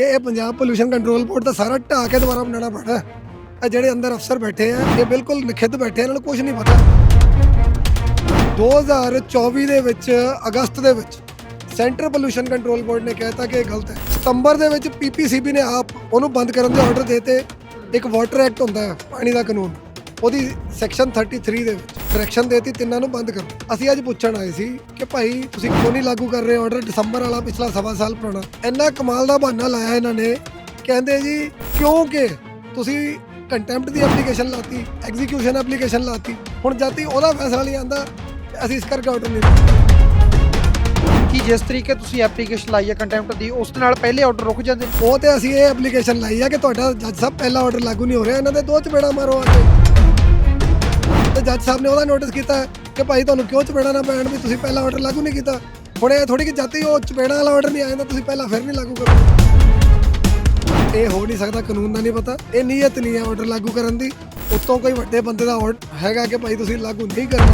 ਕਿ ਇਹ Punjab pollution control board ਦਾ ਸਾਰਾ ਢਾਹ ਕੇ ਦੁਬਾਰਾ ਬਣਾਉਣਾ ਪੈਣਾ ਹੈ। ਇਹ ਜਿਹੜੇ ਅੰਦਰ ਅਫਸਰ ਬੈਠੇ ਆ ਇਹ ਬਿਲਕੁਲ ਨਖਿੱਧ ਬੈਠੇ ਆ, ਇਹਨਾਂ ਨੂੰ ਕੁਝ ਨਹੀਂ ਪਤਾ। 2024 ਦੇ ਵਿੱਚ ਅਗਸਤ ਦੇ ਵਿੱਚ ਸੈਂਟਰ ਪੋਲੂਸ਼ਨ ਕੰਟਰੋਲ ਬੋਰਡ ਨੇ ਕਹਿਤਾ ਕਿ ਇਹ ਗਲਤ ਹੈ। ਸਤੰਬਰ ਦੇ ਵਿੱਚ ਪੀਪੀਸੀਬੀ ਨੇ ਆਪ ਉਹਨੂੰ ਬੰਦ ਕਰਨ ਦੇ ਆਰਡਰ ਦਿੱਤੇ ਇੱਕ ਵਾਟਰ ਐਕਟ ਹੁੰਦਾ ਹੈ ਪਾਣੀ ਦਾ ਕਾਨੂੰਨ। ਉਹਦੀ ਸੈਕਸ਼ਨ 33 ਦੇ ਵਿੱਚ। ਡਾਇਰੈਕਸ਼ਨ ਦੇਤੀ ਤਿੰਨਾਂ ਨੂੰ ਬੰਦ ਕਰੋ ਅਸੀਂ ਅੱਜ ਪੁੱਛਣ ਆਏ ਸੀ ਕਿ ਭਾਈ ਤੁਸੀਂ ਕਿਉਂ ਨਹੀਂ ਲਾਗੂ ਕਰ ਰਹੇ ਆਰਡਰ ਦਸੰਬਰ ਵਾਲਾ ਪਿਛਲਾ ਸਵਾ ਸਾਲ ਪੁਰਾਣਾ? ਇੰਨਾ ਕਮਾਲ ਦਾ ਬਹਾਨਾ ਲਾਇਆ ਇਹਨਾਂ ਨੇ। ਕਹਿੰਦੇ ਜੀ ਕਿਉਂਕਿ ਤੁਸੀਂ ਕੰਟੈਂਪਟ ਦੀ ਐਪਲੀਕੇਸ਼ਨ ਲਾਤੀ ਐਗਜ਼ੀਕਿਊਸ਼ਨ ਐਪਲੀਕੇਸ਼ਨ ਲਾਤੀ। ਹੁਣ ਜਾਤੀ ਉਹਦਾ ਫੈਸਲਾ ਨਹੀਂ ਆਂਦਾ ਅਸੀਂ ਇਸ ਕਰਕੇ ਆਰਡਰ ਨਹੀਂ ਦਿੱਤਾ ਕਿ ਜਿਸ ਤਰੀਕੇ ਤੁਸੀਂ ਐਪਲੀਕੇਸ਼ਨ ਲਾਈ ਹੈ ਕੰਟੈਂਪਟ ਦੀ ਉਸ ਦੇ ਨਾਲ ਪਹਿਲੇ ਆਰਡਰ ਰੁਕ ਜਾਂਦੇ ਉਹ ਤੇ ਅਸੀਂ ਇਹ ਐਪਲੀਕੇਸ਼ਨ ਲਾਈ ਆ ਕਿ ਤੁਹਾਡਾ ਜੱਜ ਸਾਹਿਬ ਪਹਿਲਾ ਆਰਡਰ ਲਾਗੂ ਨਹੀਂ ਹੋ ਰਿਹਾ। ਇਹਨਾਂ ਦੇ ਦੋ ਚਪੇੜਾ ਮਾਰੋ ਆ ਕੇ। ਤੇ ਜੱਜ ਸਾਹਿਬ ਨੇ ਉਹਦਾ ਨੋਟਿਸ ਕੀਤਾ ਕਿ ਭਾਈ ਤੁਹਾਨੂੰ ਕਿਉਂ ਚਪੇੜਾ ਨਾ ਪੈਣ ਵੀ ਤੁਸੀਂ ਪਹਿਲਾ ਆਰਡਰ ਲਾਗੂ ਨਹੀਂ ਕੀਤਾ? ਹੁਣ ਇਹ ਥੋੜੀ ਕਿ ਜਾਤੀ ਉਹ ਚਪੇੜਾ ਵਾਲਾ ਆਰਡਰ ਨਹੀਂ ਆਇਆ ਤਾਂ ਤੁਸੀਂ ਪਹਿਲਾਂ ਫਿਰ ਨਹੀਂ ਲਾਗੂ ਕਰੋ। ਇਹ ਹੋ ਨਹੀਂ ਸਕਦਾ, ਕਾਨੂੰਨ ਦਾ ਨਹੀਂ ਪਤਾ। ਇਹ ਨੀਅਤ ਨਹੀਂ ਹੈ ਆਰਡਰ ਲਾਗੂ ਕਰਨ ਦੀ। ਉੱਤੋਂ ਕੋਈ ਵੱਡੇ ਬੰਦੇ ਦਾ ਆਰਡਰ ਹੈਗਾ ਕਿ ਭਾਈ ਤੁਸੀਂ ਲਾਗੂ ਨਹੀਂ ਕਰਨਾ।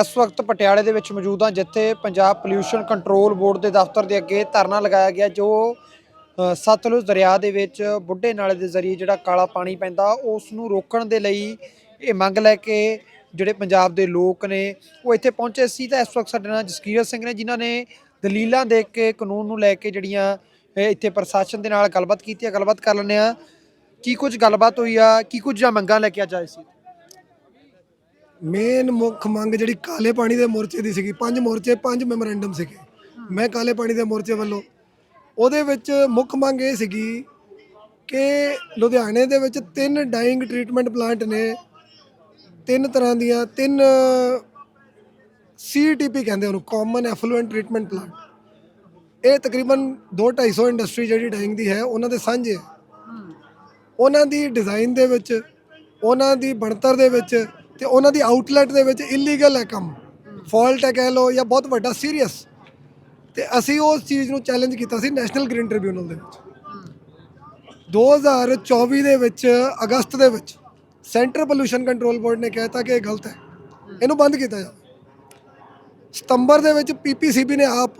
ਇਸ ਵਕਤ ਪਟਿਆਲੇ ਦੇ ਵਿੱਚ ਮੌਜੂਦ ਹਾਂ, ਜਿੱਥੇ ਪੰਜਾਬ ਪੋਲਿਊਸ਼ਨ ਕੰਟਰੋਲ ਬੋਰਡ ਦੇ ਦਫ਼ਤਰ ਦੇ ਅੱਗੇ ਧਰਨਾ ਲਗਾਇਆ ਗਿਆ, ਜੋ ਸਤਲੁਜ ਦਰਿਆ ਦੇ ਵਿੱਚ ਬੁੱਢੇ ਨਾਲੇ ਦੇ ਜ਼ਰੀਏ ਜਿਹੜਾ ਕਾਲਾ ਪਾਣੀ ਪੈਂਦਾ ਉਸ ਨੂੰ ਰੋਕਣ ਦੇ ਲਈ ਇਹ ਮੰਗ ਲੈ ਕੇ ਜਿਹੜੇ ਪੰਜਾਬ ਦੇ ਲੋਕ ਨੇ ਉਹ ਇੱਥੇ ਪਹੁੰਚੇ ਸੀ। ਤਾਂ ਇਸ ਵਕਤ ਸਾਡੇ ਨਾਲ ਜਸਕੀਰਤ ਸਿੰਘ ਨੇ ਜਿਨ੍ਹਾਂ ਨੇ ਦਲੀਲਾਂ ਦੇ ਕੇ ਕਾਨੂੰਨ ਨੂੰ ਲੈ ਕੇ ਜਿਹੜੀਆਂ ਇੱਥੇ ਪ੍ਰਸ਼ਾਸਨ ਦੇ ਨਾਲ ਗੱਲਬਾਤ ਕੀਤੀ ਹੈ ਗੱਲਬਾਤ ਕਰ ਲੈਂਦੇ ਆ। ਕੀ ਕੁਝ ਗੱਲਬਾਤ ਹੋਈ ਆ ਕੀ ਕੁਝ ਜਾਂ ਮੰਗਾਂ ਲੈ ਕੇ ਅੱਜ ਆਏ ਸੀ? ਮੇਨ ਮੁੱਖ ਮੰਗ ਜਿਹੜੀ ਕਾਲੇ ਪਾਣੀ ਦੇ ਮੋਰਚੇ ਦੀ ਸੀਗੀ ਪੰਜ ਮੋਰਚੇ ਪੰਜ ਮੈਮੋਰੈਂਡਮ ਸੀਗੇ। ਮੈਂ ਕਾਲੇ ਪਾਣੀ ਦੇ ਮੋਰਚੇ ਵੱਲੋਂ ਉਹਦੇ ਵਿੱਚ ਮੁੱਖ ਮੰਗ ਇਹ ਸੀਗੀ ਕਿ ਲੁਧਿਆਣੇ ਦੇ ਵਿੱਚ ਤਿੰਨ ਡਾਈਂਗ ਟ੍ਰੀਟਮੈਂਟ ਪਲਾਂਟ ਨੇ। ਤਿੰਨ ਤਰ੍ਹਾਂ ਦੀਆਂ, ਤਿੰਨ ਸੀਟੀਪੀ ਕਹਿੰਦੇ ਉਹਨੂੰ ਕਾਮਨ ਐਫਲੂਐਂਟ ਟ੍ਰੀਟਮੈਂਟ ਪਲਾਂਟ ਇਹ ਤਕਰੀਬਨ 2-250 ਇੰਡਸਟਰੀ ਜਿਹੜੀ ਡਾਈਂਗ ਦੀ ਹੈ, ਉਹਨਾਂ ਦੇ ਸਾਂਝੇ ਹੈ। ਉਹਨਾਂ ਦੀ ਡਿਜ਼ਾਈਨ ਦੇ ਵਿੱਚ, ਉਹਨਾਂ ਦੀ ਬਣਤਰ ਦੇ ਵਿੱਚ ਤੇ ਉਹਨਾਂ ਦੀ ਆਊਟਲੈਟ ਦੇ ਵਿੱਚ ਇਲੀਗਲ ਹੈ ਕੰਮ। ਫਾਲਟ ਹੈ ਕਹਿ ਲਓ ਜਾਂ ਬਹੁਤ ਵੱਡਾ ਸੀਰੀਅਸ ਤੇ ਅਸੀਂ ਉਸ ਚੀਜ਼ ਨੂੰ ਚੈਲੰਜ ਕੀਤਾ ਸੀ ਨੈਸ਼ਨਲ ਗ੍ਰੀਨ ਟ੍ਰਿਬਿਊਨਲ ਦੇ ਵਿੱਚ। 2024 ਦੇ ਵਿੱਚ, ਅਗਸਤ ਦੇ ਵਿੱਚ ਸੈਂਟਰ ਪੋਲੂਸ਼ਨ ਕੰਟਰੋਲ ਬੋਰਡ ਨੇ ਕਹਿਤਾ ਕਿ ਇਹ ਗਲਤ ਹੈ। ਇਹਨੂੰ ਬੰਦ ਕੀਤਾ ਜਾਵੇ। ਸਤੰਬਰ ਦੇ ਵਿੱਚ ਪੀਪੀਸੀਬੀ ਨੇ ਆਪ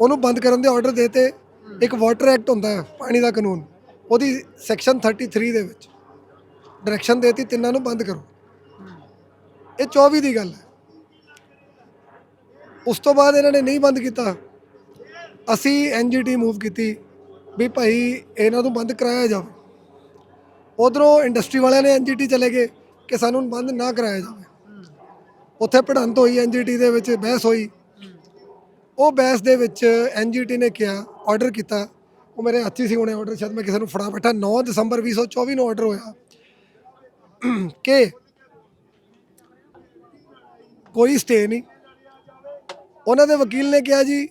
ਉਹਨੂੰ ਬੰਦ ਕਰਨ ਦੇ ਆਰਡਰ ਦਿੱਤੇ। ਇੱਕ ਵਾਟਰ ਐਕਟ ਹੁੰਦਾ ਹੈ, ਪਾਣੀ ਦਾ ਕਾਨੂੰਨ। ਉਹਦੀ ਸੈਕਸ਼ਨ 33 ਦੇ ਵਿੱਚ। ਡਾਇਰੈਕਸ਼ਨ ਦੇਤੀ, ਤਿੰਨਾਂ ਨੂੰ ਬੰਦ ਕਰੋ। ਇਹ 24 ਦੀ ਗੱਲ ਹੈ। ਉਸ ਤੋਂ ਬਾਅਦ ਇਹਨਾਂ ਨੇ ਨਹੀਂ ਬੰਦ ਕੀਤਾ। ਅਸੀਂ ਐਨਜੀਟੀ ਮੂਵ ਕੀਤੀ ਵੀ ਭਾਈ ਇਹਨਾਂ ਨੂੰ ਬੰਦ ਕਰਾਇਆ ਜਾਵੇ। ਉਧਰੋਂ ਇੰਡਸਟਰੀ ਵਾਲਿਆਂ ਨੇ ਐਨਜੀਟੀ ਚਲੇ ਗਏ ਕਿ ਸਾਨੂੰ ਬੰਦ ਨਾ ਕਰਾਇਆ ਜਾਵੇ। ਉੱਥੇ ਪੜ੍ਹੰਤ ਹੋਈ ਐਨਜੀਟੀ ਦੇ ਵਿੱਚ, ਬਹਿਸ ਹੋਈ। ਉਹ ਬਹਿਸ ਦੇ ਵਿੱਚ ਐਨਜੀਟੀ ਨੇ ਕਿਹਾ ਆਰਡਰ ਕੀਤਾ। ਉਹ ਮੇਰੇ ਹੱਥੀ ਸੀ ਹੁਣੇ ਆਰਡਰ ਸ਼ਾਇਦ ਮੈਂ ਕਿਸੇ ਨੂੰ ਫੜਾ ਬੈਠਾ। 9 ਦਸੰਬਰ 2024 ਨੂੰ ਆਰਡਰ ਹੋਇਆ। ਕਿ ਕੋਈ ਸਟੇ ਨਹੀਂ। ਉਹਨਾਂ ਦੇ ਵਕੀਲ ਨੇ ਕਿਹਾ ਜੀ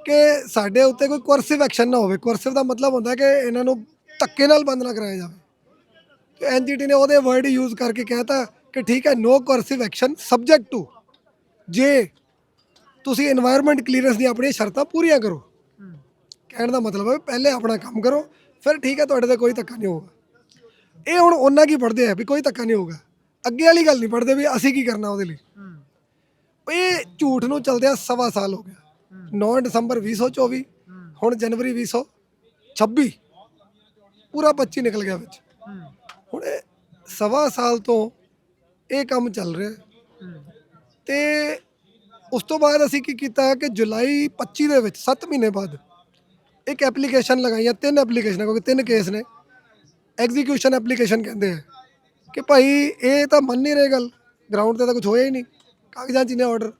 ਕਿ ਸਾਡੇ ਉੱਤੇ ਕੋਈ ਕੋਰਸਿਵ ਐਕਸ਼ਨ ਨਾ ਹੋਵੇ। ਕੋਰਸਿਵ ਦਾ ਮਤਲਬ ਹੁੰਦਾ ਕਿ ਇਹਨਾਂ ਨੂੰ ਧੱਕੇ ਨਾਲ ਬੰਦ ਨਾ ਕਰਾਇਆ ਜਾਵੇ। ਐਨਜੀਟੀ ਨੇ ਉਹਦੇ ਵਰਡ ਯੂਜ਼ ਕਰਕੇ ਕਹਿਤਾ ਕਿ ਠੀਕ ਹੈ no coercive action subject to ਜੇ ਤੁਸੀਂ এনवायरमेंट ਕਲੀਅਰੈਂਸ ਦੀ ਆਪਣੀਆਂ ਸ਼ਰਤਾਂ ਪੂਰੀਆਂ ਕਰੋ, ਕਹਿਣ ਦਾ ਮਤਲਬ ਹੈ ਪਹਿਲੇ ਆਪਣਾ ਕੰਮ ਕਰੋ, ਫਿਰ ਠੀਕ ਹੈ, ਤੁਹਾਡੇ ਤੇ ਕੋਈ ਧੱਕਾ ਨਹੀਂ ਹੋਊਗਾ। ਇਹ ਹੁਣ ਉਹਨਾਂ ਕੀ ਪੜਦੇ ਆ ਵੀ ਕੋਈ ਧੱਕਾ ਨਹੀਂ ਹੋਊਗਾ। ਅੱਗੇ ਵਾਲੀ ਗੱਲ ਨਹੀਂ ਪੜਦੇ ਵੀ ਅਸੀਂ ਕੀ ਕਰਨਾ ਉਹਦੇ ਲਈ। ਇਹ ਝੂਠ ਨੂੰ ਚਲਦਿਆਂ ਸਵਾ ਸਾਲ ਹੋ ਗਿਆ। 9 ਦਸੰਬਰ 2024 ਹੁਣ ਜਨਵਰੀ 2026 ਪੂਰਾ 25 ਨਿਕਲ ਗਿਆ ਵਿੱਚ। ਹੁਣ ਇਹ ਸਵਾ ਸਾਲ ਤੋਂ ਇਹ ਕੰਮ ਚੱਲ ਰਿਹਾ। ਤੇ ਉਸ ਤੋਂ ਬਾਅਦ ਅਸੀਂ ਕੀ ਕੀਤਾ ਕਿ ਜੁਲਾਈ 25 ਦੇ ਵਿੱਚ 7 ਮਹੀਨੇ ਬਾਅਦ ਇੱਕ ਐਪਲੀਕੇਸ਼ਨ ਲਗਾਈਆਂ ਤਿੰਨ ਐਪਲੀਕੇਸ਼ਨਾਂ ਕਿਉਂਕਿ ਤਿੰਨ ਕੇਸ ਨੇ। ਐਗਜ਼ੀਕਿਊਸ਼ਨ ਐਪਲੀਕੇਸ਼ਨ ਕਹਿੰਦੇ ਆ ਕਿ ਭਾਈ ਇਹ ਤਾਂ ਮੰਨ ਨਹੀਂ ਰਹੇ ਗੱਲ ਗਰਾਊਂਡ ਤੇ ਤਾਂ ਕੁਝ ਹੋਇਆ ਹੀ ਨਹੀਂ। ਕਾਗਜ਼ਾਂ 'ਚ ਨੇ ਆਰਡਰ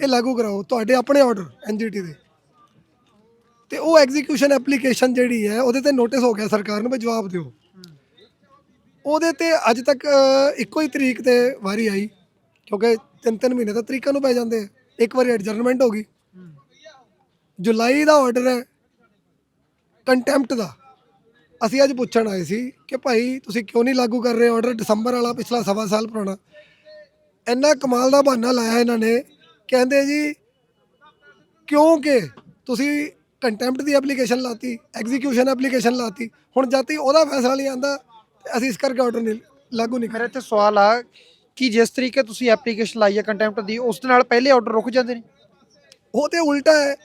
ਇਹ ਲਾਗੂ ਕਰਾਓ ਤੁਹਾਡੇ ਆਪਣੇ ਆਰਡਰ ਐਨਜੀਟੀ ਦੇ। ਤੇ ਉਹ ਐਗਜ਼ੀਕਿਊਸ਼ਨ ਐਪਲੀਕੇਸ਼ਨ ਜਿਹੜੀ ਹੈ ਉਹਦੇ ਤੇ ਨੋਟਿਸ ਹੋ ਗਿਆ ਸਰਕਾਰ ਨੂੰ ਵੀ ਜਵਾਬ ਦਿਓ। ਉਹਦੇ ਤੇ ਅੱਜ ਤੱਕ ਇੱਕੋ ਹੀ ਤਰੀਕ ਤੇ ਵਾਰੀ ਆਈ ਕਿਉਂਕਿ ਤਿੰਨ ਤਿੰਨ ਮਹੀਨੇ ਤਾਂ ਤਰੀਕਾਂ ਨੂੰ ਪੈ ਜਾਂਦੇ ਇੱਕ ਵਾਰੀ ਐਡਜਰਨਮੈਂਟ ਹੋ ਗਈ। ਜੁਲਾਈ ਦਾ ਆਰਡਰ ਹੈ ਕੰਟੈਂਪਟ ਦਾ। ਅਸੀਂ ਅੱਜ ਪੁੱਛਣ ਆਏ ਸੀ ਕਿ ਭਾਈ ਤੁਸੀਂ ਕਿਉਂ ਨਹੀਂ ਲਾਗੂ ਕਰ ਰਹੇ ਆਰਡਰ ਦਸੰਬਰ ਵਾਲਾ ਪਿਛਲਾ ਸਵਾ ਸਾਲ ਪੁਰਾਣਾ। ਇੰਨਾ ਕਮਾਲ ਦਾ ਬਹਾਨਾ ਲਾਇਆ ਇਹਨਾਂ ਨੇ ਕਹਿੰਦੇ ਜੀ ਕਿਉਂਕਿ ਤੁਸੀਂ ਕੰਟੈਂਪਟ ਦੀ ਐਪਲੀਕੇਸ਼ਨ ਲਾਤੀ ਐਗਜ਼ੀਕਿਊਸ਼ਨ ਐਪਲੀਕੇਸ਼ਨ ਲਾਤੀ ਹੁਣ ਜਾਤੀ ਉਹਦਾ ਫੈਸਲਾ ਨਹੀਂ ਆਂਦਾ ਅਸੀਂ ਇਸ ਕਰਕੇ ਆਰਡਰ ਨਹੀਂ ਲਾਗੂ ਨਹੀਂ ਕਰ ਇੱਥੇ ਸਵਾਲ ਆ ਕਿ ਜਿਸ ਤਰੀਕੇ ਤੁਸੀਂ ਐਪਲੀਕੇਸ਼ਨ ਲਾਈ ਹੈ ਕੰਟੈਂਪਟ ਦੀ ਉਸ ਦੇ ਨਾਲ ਪਹਿਲੇ ਆਰਡਰ ਰੁਕ ਜਾਂਦੇ ਨੇ? ਉਹ ਤੇ ਉਲਟਾ ਹੈ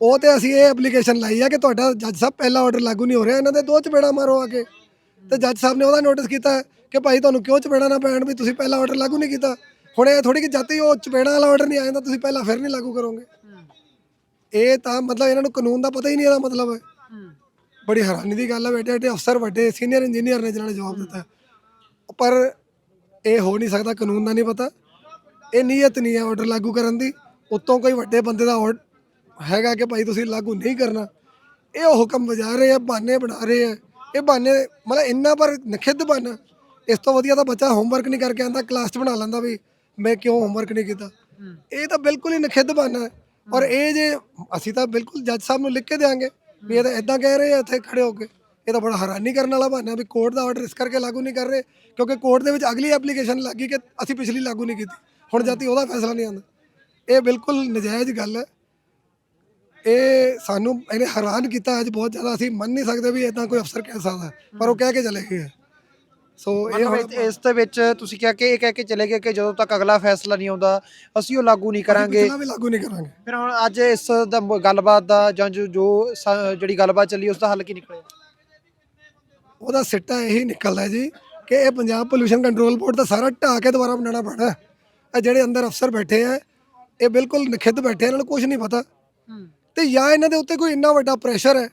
ਉਹ ਤੇ ਅਸੀਂ ਇਹ ਐਪਲੀਕੇਸ਼ਨ ਲਾਈ ਆ ਕਿ ਤੁਹਾਡਾ ਜੱਜ ਸਾਹਿਬ ਪਹਿਲਾ ਆਰਡਰ ਲਾਗੂ ਨਹੀਂ ਹੋ ਰਿਹਾ ਇਹਨਾਂ ਦੇ ਦੋ ਚਪੇੜਾ ਮਾਰੋ ਆ ਕੇ। ਤੇ ਜੱਜ ਸਾਹਿਬ ਨੇ ਉਹਦਾ ਨੋਟਿਸ ਕੀਤਾ ਹੈ ਕਿ ਭਾਈ ਤੁਹਾਨੂੰ ਕਿਉਂ ਚਪੇੜਾ ਨਾ ਪੈਣ ਵੀ ਤੁਸੀਂ ਪਹਿਲਾ ਆਰਡਰ ਲਾਗੂ ਨਹੀਂ ਕੀਤਾ? ਹੁਣ ਇਹ ਥੋੜੀ ਕਿ ਜਦ ਹੀ ਉਹ ਚਪੇੜਾ ਵਾਲਾ ਆਰਡਰ ਨਹੀਂ ਆ ਜਾਂਦਾ ਤੁਸੀਂ ਪਹਿਲਾਂ ਫਿਰ ਨਹੀਂ ਲਾਗੂ ਕਰੋਗੇ। ਇਹ ਤਾਂ ਮਤਲਬ ਇਹਨਾਂ ਨੂੰ ਕਾਨੂੰਨ ਦਾ ਪਤਾ ਹੀ ਨਹੀਂ ਇਹਦਾ ਮਤਲਬ ਬੜੀ ਹੈਰਾਨੀ ਦੀ ਗੱਲ ਹੈ ਬੇਟੇ ਬੇਟੇ ਅਫਸਰ ਵੱਡੇ ਸੀਨੀਅਰ ਇੰਜੀਨੀਅਰ ਨੇ ਜਿਹਨਾਂ ਨੇ ਜਵਾਬ ਦਿੱਤਾ। ਪਰ ਇਹ ਹੋ ਨਹੀਂ ਸਕਦਾ ਕਾਨੂੰਨ ਦਾ ਨਹੀਂ ਪਤਾ। ਇਹ ਨੀਅਤ ਨਹੀਂ ਹੈ ਆਰਡਰ ਲਾਗੂ ਕਰਨ ਦੀ। ਉੱਤੋਂ ਕੋਈ ਵੱਡੇ ਬੰਦੇ ਦਾ ਆਰਡਰ ਹੈਗਾ ਕਿ ਭਾਈ ਤੁਸੀਂ ਲਾਗੂ ਨਹੀਂ ਕਰਨਾ। ਇਹ ਉਹ ਹੁਕਮ ਵਜਾ ਰਹੇ ਆ ਬਹਾਨੇ ਬਣਾ ਰਹੇ ਆ। ਇਹ ਬਹਾਨੇ ਮਤਲਬ ਇੰਨਾ ਪਰ ਨਖਿੱਧ ਬਹਾਨਾ। ਇਸ ਤੋਂ ਵਧੀਆ ਤਾਂ ਬੱਚਾ ਹੋਮਵਰਕ ਨਹੀਂ ਕਰਕੇ ਆਂਦਾ ਕਲਾਸ 'ਚ ਬਣਾ ਲੈਂਦਾ ਵੀ ਮੈਂ ਕਿਉਂ ਹੋਮਵਰਕ ਨਹੀਂ ਕੀਤਾ? ਇਹ ਤਾਂ ਬਿਲਕੁਲ ਹੀ ਨਖਿੱਧ ਬਹਾਨਾ ਹੈ। ਔਰ ਇਹ ਜੇ ਅਸੀਂ ਤਾਂ ਬਿਲਕੁਲ ਜੱਜ ਸਾਹਿਬ ਨੂੰ ਲਿਖ ਕੇ ਦੇਾਂਗੇ ਵੀ ਇਹ ਤਾਂ ਇਦਾਂ ਕਹਿ ਰਹੇ ਆ, ਇੱਥੇ ਖੜੇ ਹੋ ਕੇ। ਇਹ ਤਾਂ ਬੜਾ ਹੈਰਾਨੀ ਕਰਨ ਵਾਲਾ ਬਹਾਨਾ ਵੀ ਕੋਰਟ ਦਾ ਆਰਡਰ ਇਸ ਕਰਕੇ ਲਾਗੂ ਨਹੀਂ ਕਰ ਰਹੇ ਕਿਉਂਕਿ ਕੋਰਟ ਦੇ ਵਿੱਚ ਅਗਲੀ ਐਪਲੀਕੇਸ਼ਨ ਲੱਗੀ ਕਿ ਅਸੀਂ ਪਿਛਲੀ ਲਾਗੂ ਨਹੀਂ ਕੀਤੀ। ਹੁਣ ਜਾਤੀ ਉਹਦਾ ਫੈਸਲਾ ਨਹੀਂ ਆਉਂਦਾ। ਇਹ ਬਿਲਕੁਲ ਨਜਾਇਜ਼ ਗੱਲ ਹੈ। ਇਹ ਸਾਨੂੰ ਇਹਨੇ ਹੈਰਾਨ ਕੀਤਾ, ਅੱਜ ਬਹੁਤ ਜ਼ਿਆਦਾ ਅਸੀਂ ਮੰਨ ਨਹੀਂ ਸਕਦੇ ਵੀ ਇਦਾਂ ਕੋਈ ਅਫਸਰ ਕਹਿ ਸਕਦਾ, ਪਰ ਉਹ ਕਹਿ ਕੇ ਚਲੇ ਗਏ ਹੈ। ਸੋ ਇਹ ਹੁਣ ਇਸ- ਦੇ ਵਿੱਚ ਤੁਸੀਂ ਕਿਹਾ ਕਿ ਇਹ ਕਹਿ ਕੇ ਚਲੇ ਗਏ ਕਿ ਜਦੋਂ ਤੱਕ ਅਗਲਾ ਫੈਸਲਾ ਨਹੀਂ ਆਉਂਦਾ ਅਸੀਂ ਉਹ ਲਾਗੂ ਨਹੀਂ ਕਰਾਂਗੇ। ਪਿਛਲਾ ਵੀ ਲਾਗੂ ਨਹੀਂ ਕਰਾਂਗੇ। ਫਿਰ ਹੁਣ ਅੱਜ ਇਸ ਦਾ ਗੱਲਬਾਤ ਦਾ ਜਾਂ ਜੋ ਸ- ਜਿਹੜੀ ਗੱਲਬਾਤ ਚੱਲੀ ਉਸ ਦਾ ਹੱਲ ਕੀ ਨਿਕਲਿਆ? ਉਹਦਾ ਸਿੱਟਾ ਇਹੀ ਨਿਕਲਦਾ ਹੈ ਜੀ ਕਿ ਇਹ ਪੰਜਾਬ ਪੋਲੂਸ਼ਨ ਕੰਟਰੋਲ ਬੋਰਡ ਦਾ ਸਾਰਾ ਢਾਹ ਕੇ ਦੁਬਾਰਾ ਬਣਾਉਣਾ ਪੈਣਾ ਹੈ। ਇਹ ਜਿਹੜੇ ਅੰਦਰ ਅਫਸਰ ਬੈਠੇ ਆ ਇਹ ਬਿਲਕੁਲ ਨਖਿੱਧ ਬੈਠੇ ਆ, ਇਹਨਾਂ ਨੂੰ ਕੁਝ ਨਹੀਂ ਪਤਾ। ਤੇ ਜਾਂ ਇਹਨਾਂ ਦੇ ਉੱਤੇ ਕੋਈ ਇੰਨਾ ਵੱਡਾ ਪ੍ਰੈਸ਼ਰ ਹੈ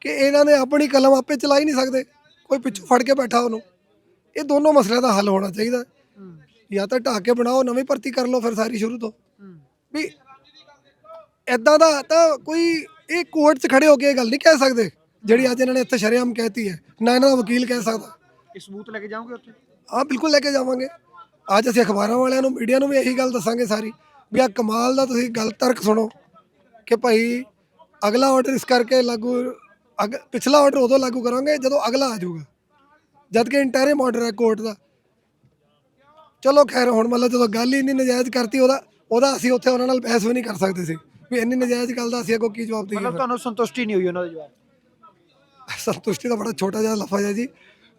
ਕਿ ਇਹਨਾਂ ਨੇ ਆਪਣੀ ਕਲਮ ਆਪੇ ਚਲਾ ਹੀ ਨਹੀਂ ਸਕਦੇ। ਕੋਈ ਪਿੱਛੋਂ ਫੜ ਕੇ ਬੈਠਾ ਉਹਨੂੰ। ਇਹ ਦੋਨੋਂ ਮਸਲਿਆਂ ਦਾ ਹੱਲ ਹੋਣਾ ਚਾਹੀਦਾ। ਜਾਂ ਤਾਂ ਢਾਹ ਕੇ ਬਣਾਓ ਨਵੀਂ ਭਰਤੀ ਕਰ ਲਓ ਫਿਰ ਸਾਰੀ ਸ਼ੁਰੂ ਤੋਂ। ਵੀ ਐਦਾਂ ਦਾ ਤਾਂ ਕੋਈ ਇਹ ਕੋਰਟ 'ਚ ਖੜੇ ਹੋ ਕੇ ਇਹ ਗੱਲ ਨਹੀਂ ਕਹਿ ਸਕਦੇ ਜਿਹੜੀ ਅੱਜ ਇਹਨਾਂ ਨੇ ਇੱਥੇ ਸ਼ਰੇਆਮ ਕਹਿਤੀ ਹੈ। ਨਾ ਇਹਨਾਂ ਦਾ ਵਕੀਲ ਕਹਿ ਸਕਦਾ। ਇਹ ਸਬੂਤ ਲੈ ਕੇ ਜਾਓਗੇ ਉੱਥੇ? ਹਾਂ ਬਿਲਕੁਲ ਲੈ ਕੇ ਜਾਵਾਂਗੇ। ਅੱਜ ਅਸੀਂ ਅਖਬਾਰਾਂ ਵਾਲਿਆਂ ਨੂੰ ਮੀਡੀਆ ਨੂੰ ਵੀ ਇਹੀ ਗੱਲ ਦੱਸਾਂਗੇ ਸਾਰੀ ਵੀ ਆ ਕਮਾਲ ਦਾ ਤੁਸੀਂ ਗੱਲ ਤਰਕ ਸੁਣੋ ਕਿ ਭਾਈ ਅਗਲਾ ਆਰਡਰ ਇਸ ਕਰਕੇ ਲਾਗੂ ਪਿਛਲਾ ਆਰਡਰ ਉਦੋਂ ਲਾਗੂ ਕਰਾਂਗੇ ਜਦੋਂ ਅਗਲਾ ਆ ਜਾਊਗਾ। ਜਦ ਕਿ ਇੰਟਰਮ ਆਰਡਰ ਹੈ ਕੋਰਟ ਦਾ। ਚਲੋ ਖੈਰ ਹੁਣ ਮਤਲਬ ਜਦੋਂ ਗੱਲ ਹੀ ਇੰਨੀ ਨਜਾਇਜ਼ ਕਰਤੀ ਉਹਦਾ ਉਹਦਾ ਅਸੀਂ ਉੱਥੇ ਉਹਨਾਂ ਨਾਲ ਬਹਿਸ ਵੀ ਨਹੀਂ ਕਰ ਸਕਦੇ ਸੀ। ਵੀ ਇੰਨੀ ਨਜਾਇਜ਼ ਗੱਲ ਦਾ ਅਸੀਂ ਅੱਗੋਂ ਕੀ ਜਵਾਬ ਦਈਏ ਮਤਲਬ ਤੁਹਾਨੂੰ ਸੰਤੁਸ਼ਟੀ ਨਹੀਂ ਹੋਈ ਉਹਨਾਂ ਦਾ ਜਵਾਬ? ਸੰਤੁਸ਼ਟੀ ਦਾ ਬੜਾ ਛੋਟਾ ਜਿਹਾ ਲਫ਼ਜ਼ ਹੈ ਜੀ।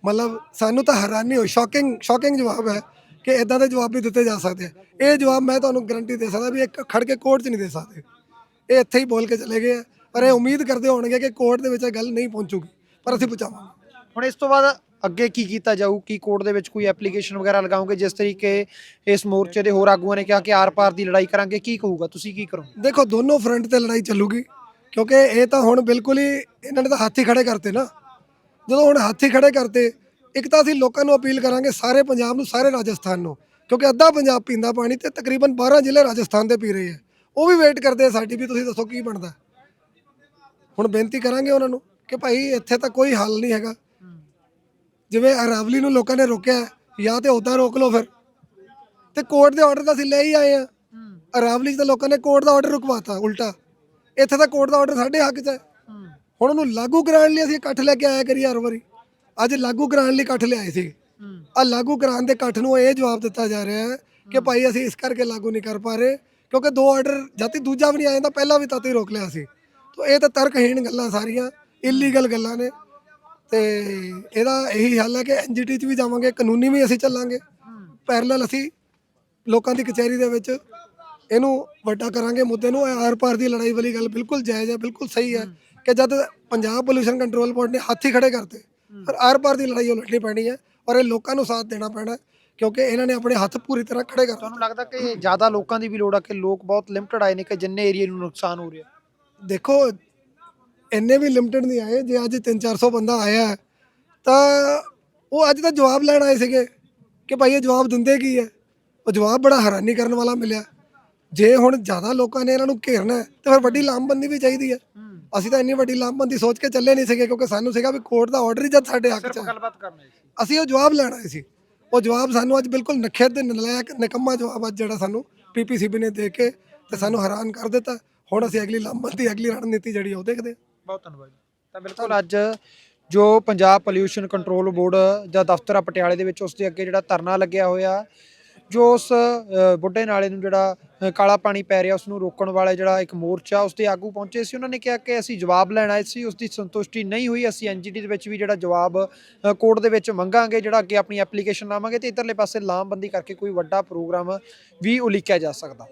ਮਤਲਬ ਸਾਨੂੰ ਤਾਂ ਹੈਰਾਨੀ ਹੋਈ। ਸ਼ੌਕਿੰਗ ਸ਼ੌਕਿੰਗ ਜਵਾਬ ਹੈ ਕਿ ਇਦਾਂ ਦੇ ਜਵਾਬ ਵੀ ਦਿੱਤੇ ਜਾ ਸਕਦੇ ਆ। ਇਹ ਜਵਾਬ ਮੈਂ ਤੁਹਾਨੂੰ ਗਾਰੰਟੀ ਦੇ ਸਕਦਾ ਵੀ ਇੱਕ ਖੜ ਕੇ ਕੋਰਟ 'ਚ ਨਹੀਂ ਦੇ ਸਕਦੇ। ਇਹ ਇੱਥੇ ਹੀ ਬੋਲ ਕੇ ਚਲੇ ਗਏ ਆ। ਪਰ ਇਹ ਉਮੀਦ ਕਰਦੇ ਹੋਣਗੇ ਕਿ ਕੋਰਟ ਦੇ ਵਿੱਚ ਇਹ ਗੱਲ ਨਹੀਂ ਪਹੁੰਚੂਗੀ। ਪਰ ਅਸੀਂ ਪਹੁੰਚਾਵਾਂਗੇ। ਹੁਣ ਇਸ ਤੋਂ ਬਾਅਦ ਅੱਗੇ ਕੀ ਕੀਤਾ ਜਾਊ, ਕੀ ਕੋਰਟ ਦੇ ਵਿੱਚ ਕੋਈ ਐਪਲੀਕੇਸ਼ਨ ਵਗੈਰਾ ਲਗਾਓਗੇ ਜਿਸ ਤਰੀਕੇ ਇਸ ਮੋਰਚੇ ਦੇ ਹੋਰ ਆਗੂਆਂ ਨੇ ਕਿਹਾ ਕਿ ਆਰ-ਪਾਰ ਦੀ ਲੜਾਈ ਕਰਾਂਗੇ, ਕੀ ਕਹੂਗਾ, ਤੁਸੀਂ ਕੀ ਕਰੋ ਦੇਖੋ, ਦੋਨੋਂ ਫਰੰਟ ਤੇ ਲੜਾਈ ਚੱਲੂਗੀ, ਕਿਉਂਕਿ ਇਹ ਤਾਂ ਹੁਣ ਬਿਲਕੁਲ ਹੀ ਇਹਨਾਂ ਨੇ ਤਾਂ ਹੱਥ ਹੀ ਖੜੇ ਕਰਤੇ ਨਾ। ਜਦੋਂ ਹੁਣ ਹੱਥ ਹੀ ਖੜੇ ਕਰਤੇ, ਇੱਕ ਤਾਂ ਅਸੀਂ ਲੋਕਾਂ ਨੂੰ ਅਪੀਲ ਕਰਾਂਗੇ ਸਾਰੇ ਪੰਜਾਬ ਨੂੰ, ਸਾਰੇ ਰਾਜਸਥਾਨ ਨੂੰ, ਕਿਉਂਕਿ ਅੱਧਾ ਪੰਜਾਬ ਪੀਂਦਾ ਪਾਣੀ ਤੇ ਤਕਰੀਬਨ 12 ਜ਼ਿਲ੍ਹੇ ਰਾਜਸਥਾਨ ਦੇ ਪੀ ਰਹੇ ਆ। ਉਹ ਵੀ ਵੇਟ ਕਰਦੇ ਆ ਸਾਡੀ ਵੀ, ਤੁਸੀਂ ਦੱਸੋ ਕੀ ਬਣਦਾ। ਹੁਣ ਬੇਨਤੀ ਕਰਾਂਗੇ ਉਹਨਾਂ ਨੂੰ ਕਿ ਭਾਈ ਇੱਥੇ ਤਾਂ ਕੋਈ ਹੱਲ ਨਹੀਂ ਹੈਗਾ। ਜਿਵੇਂ ਅਰਾਵਲੀ ਨੂੰ ਲੋਕਾਂ ਨੇ ਰੋਕਿਆ ਜਾਂ ਤੇ ਉਦਾਂ ਰੋਕ ਲਓ ਫਿਰ। ਤੇ ਕੋਰਟ ਦੇ ਆਰਡਰ ਤਾਂ ਅਸੀਂ ਲੈ ਹੀ ਆਏ ਆ ਅਰਾਵਲੀ 'ਚ ਤਾਂ ਲੋਕਾਂ ਨੇ ਕੋਰਟ ਦਾ ਆਰਡਰ ਰੁਕਵਾਤਾ, ਉਲਟਾ। ਇੱਥੇ ਤਾਂ ਕੋਰਟ ਦਾ ਆਰਡਰ ਸਾਡੇ ਹੱਕ 'ਚ ਹੈ। ਹੁਣ ਉਹਨੂੰ ਲਾਗੂ ਕਰਾਉਣ ਲਈ ਅਸੀਂ ਇਕੱਠ ਲੈ ਕੇ ਆਇਆ ਕਰੀ ਹਰ ਵਾਰੀ। ਅੱਜ ਲਾਗੂ ਕਰਾਉਣ ਲਈ ਇਕੱਠ ਲਿਆਏ ਸੀ। ਆ ਲਾਗੂ ਕਰਾਉਣ ਦੇ ਇਕੱਠ ਨੂੰ ਇਹ ਜਵਾਬ ਦਿੱਤਾ ਜਾ ਰਿਹਾ ਹੈ ਕਿ ਭਾਈ ਅਸੀਂ ਇਸ ਕਰਕੇ ਲਾਗੂ ਨਹੀਂ ਕਰ ਪਾ ਰਹੇ, ਕਿਉਂਕਿ ਦੋ ਆਰਡਰ ਜਾਤੀ ਦੂਜਾ ਵੀ ਨਹੀਂ ਆਇਆ, ਤਾਂ ਪਹਿਲਾਂ ਵੀ ਤਾਤੀ ਰੋਕ ਲਿਆ ਸੀ। ਤੋ ਇਹ ਤਾਂ ਤਰਕਹੀਣ ਗੱਲਾਂ ਸਾਰੀਆਂ ਇਲੀਗਲ ਗੱਲਾਂ ਨੇ। ਤੇ ਇਹਦਾ ਇਹੀ ਹੱਲ ਹੈ ਕਿ ਐਨਜੀਟੀ 'ਚ ਵੀ ਜਾਵਾਂਗੇ ਕਾਨੂੰਨੀ ਵੀ ਅਸੀਂ ਚੱਲਾਂਗੇ। ਪੈਰਲਲ ਅਸੀਂ ਲੋਕਾਂ ਦੀ ਕਚਹਿਰੀ ਦੇ ਵਿੱਚ ਇਹਨੂੰ ਵੱਡਾ ਕਰਾਂਗੇ। ਮੁੱਦੇ ਨੂੰ ਆਰ ਪਾਰ ਦੀ ਲੜਾਈ ਵਾਲੀ ਗੱਲ ਬਿਲਕੁਲ ਜਾਇਜ਼ ਹੈ ਬਿਲਕੁਲ ਸਹੀ ਹੈ ਕਿ ਜਦ ਪੰਜਾਬ ਪੋਲੂਸ਼ਨ ਕੰਟਰੋਲ ਬੋਰਡ ਨੇ ਹੱਥ ਹੀ ਖੜੇ ਕਰਤੇ ਪਰ ਆਰ ਪਾਰ ਦੀ ਲੜਾਈ ਉਹ ਲੜਨੀ ਪੈਣੀ ਹੈ ਔਰ ਇਹ ਲੋਕਾਂ ਨੂੰ ਸਾਥ ਦੇਣਾ ਪੈਣਾ ਕਿਉਂਕਿ ਇਹਨਾਂ ਨੇ ਆਪਣੇ ਹੱਥ ਪੂਰੀ ਤਰ੍ਹਾਂ ਖੜੇ ਕਰ ਤੁਹਾਨੂੰ ਲੱਗਦਾ ਕਿ ਜ਼ਿਆਦਾ ਲੋਕਾਂ ਦੀ ਵੀ ਲੋੜ ਆ ਕਿ ਲੋਕ ਬਹੁਤ ਲਿਮਟਿਡ ਆਏ ਨੇ ਕਿ ਜਿੰਨੇ ਏਰੀਆ ਨੂੰ ਨੁਕਸਾਨ ਹੋ ਰਿਹਾ? ਦੇਖੋ ਇੰਨੇ ਵੀ ਲਿਮਟਿਡ ਨਹੀਂ ਆਏ ਜੇ ਅੱਜ 3-400 ਬੰਦਾ ਆਇਆ ਹੈ, ਤਾਂ ਉਹ ਅੱਜ ਤਾਂ ਜਵਾਬ ਲੈਣ ਆਏ ਸੀਗੇ ਕਿ ਭਾਈ ਇਹ ਜਵਾਬ ਦਿੰਦੇ ਕੀ ਹੈ? ਉਹ ਜਵਾਬ ਬੜਾ ਹੈਰਾਨੀ ਕਰਨ ਵਾਲਾ ਮਿਲਿਆ। ਜੇ ਹੁਣ ਜ਼ਿਆਦਾ ਲੋਕਾਂ ਨੇ ਇਹਨਾਂ ਨੂੰ ਘੇਰਨਾ ਹੈ, ਤੇ ਫਿਰ ਵੱਡੀ ਲਾਮਬੰਦੀ ਵੀ ਚਾਹੀਦੀ ਹੈ। ਅਸੀਂ ਤਾਂ ਇੰਨੀ ਵੱਡੀ ਲਾਮਬੰਦੀ ਸੋਚ ਕੇ ਚੱਲੇ ਨਹੀਂ ਸੀਗੇ ਕਿਉਂਕਿ ਸਾਨੂੰ ਸੀਗਾ ਵੀ ਕੋਰਟ ਦਾ ਆਰਡਰ ਹੀ ਜਦ ਸਾਡੇ ਹੱਕ 'ਚ ਹੈ। ਗੱਲਬਾਤ ਕਰਨਾ ਹੈ ਅਸੀਂ ਉਹ ਜਵਾਬ ਲੈਣ ਆਏ ਸੀ। ਉਹ ਜਵਾਬ ਸਾਨੂੰ ਅੱਜ ਬਿਲਕੁਲ ਨਖੇਦ ਤੇ ਨਲਾਇਕ ਨਿਕੰਮਾ ਜਵਾਬ ਅੱਜ ਜਿਹੜਾ ਸਾਨੂੰ ਪੀਪੀਸੀਬੀ ਨੇ ਦੇ ਕੇ ਤੇ ਸਾਨੂੰ ਹੈਰਾਨ ਕਰ ਦਿੱਤਾ। ਹੁਣ ਅਸੀਂ ਅਗਲੀ ਲਾਮਬੰਦੀ ਅਗਲੀ ਰਣਨੀਤੀ ਜਿਹੜੀ ਆ ਉਹ ਦੇਖਦੇ ਹਾਂ। ਬਹੁਤ ਧੰਨਵਾਦ ਤਾਂ ਬਿਲਕੁਲ ਅੱਜ ਜੋ ਪੰਜਾਬ ਪੋਲਿਊਸ਼ਨ ਕੰਟਰੋਲ ਬੋਰਡ ਦਾ ਦਫ਼ਤਰ ਆ ਪਟਿਆਲੇ ਦੇ ਵਿੱਚ ਉਸ ਦੇ ਅੱਗੇ ਜਿਹੜਾ ਧਰਨਾ ਲੱਗਿਆ ਹੋਇਆ ਜੋ ਉਸ ਬੁੱਢੇ ਨਾਲੇ ਨੂੰ ਜਿਹੜਾ ਕਾਲਾ ਪਾਣੀ ਪੈ ਰਿਹਾ ਉਸ ਨੂੰ ਰੋਕਣ ਵਾਲਾ ਜਿਹੜਾ ਇੱਕ ਮੋਰਚਾ ਉਸ ਦੇ ਆਗੂ ਪਹੁੰਚੇ ਸੀ ਉਹਨਾਂ ਨੇ ਕਿਹਾ ਕਿ ਅਸੀਂ ਜਵਾਬ ਲੈਣ ਆਏ ਸੀ ਉਸ ਦੀ ਸੰਤੁਸ਼ਟੀ ਨਹੀਂ ਹੋਈ ਅਸੀਂ ਐਨਜੀਟੀ ਦੇ ਵਿੱਚ ਵੀ ਜਿਹੜਾ ਜਵਾਬ ਅ, ਕੋਰਟ ਦੇ ਵਿੱਚ ਮੰਗਾਂਗੇ ਜਿਹੜਾ ਅੱਗੇ ਆਪਣੀ ਐਪਲੀਕੇਸ਼ਨ ਲਾਵਾਂਗੇ ਤੇ ਇਧਰਲੇ ਪਾਸੇ ਲਾਮਬੰਦੀ ਕਰਕੇ ਕੋਈ ਵੱਡਾ ਪ੍ਰੋਗਰਾਮ ਵੀ ਉਲੀਕਿਆ ਜਾ ਸਕਦਾ।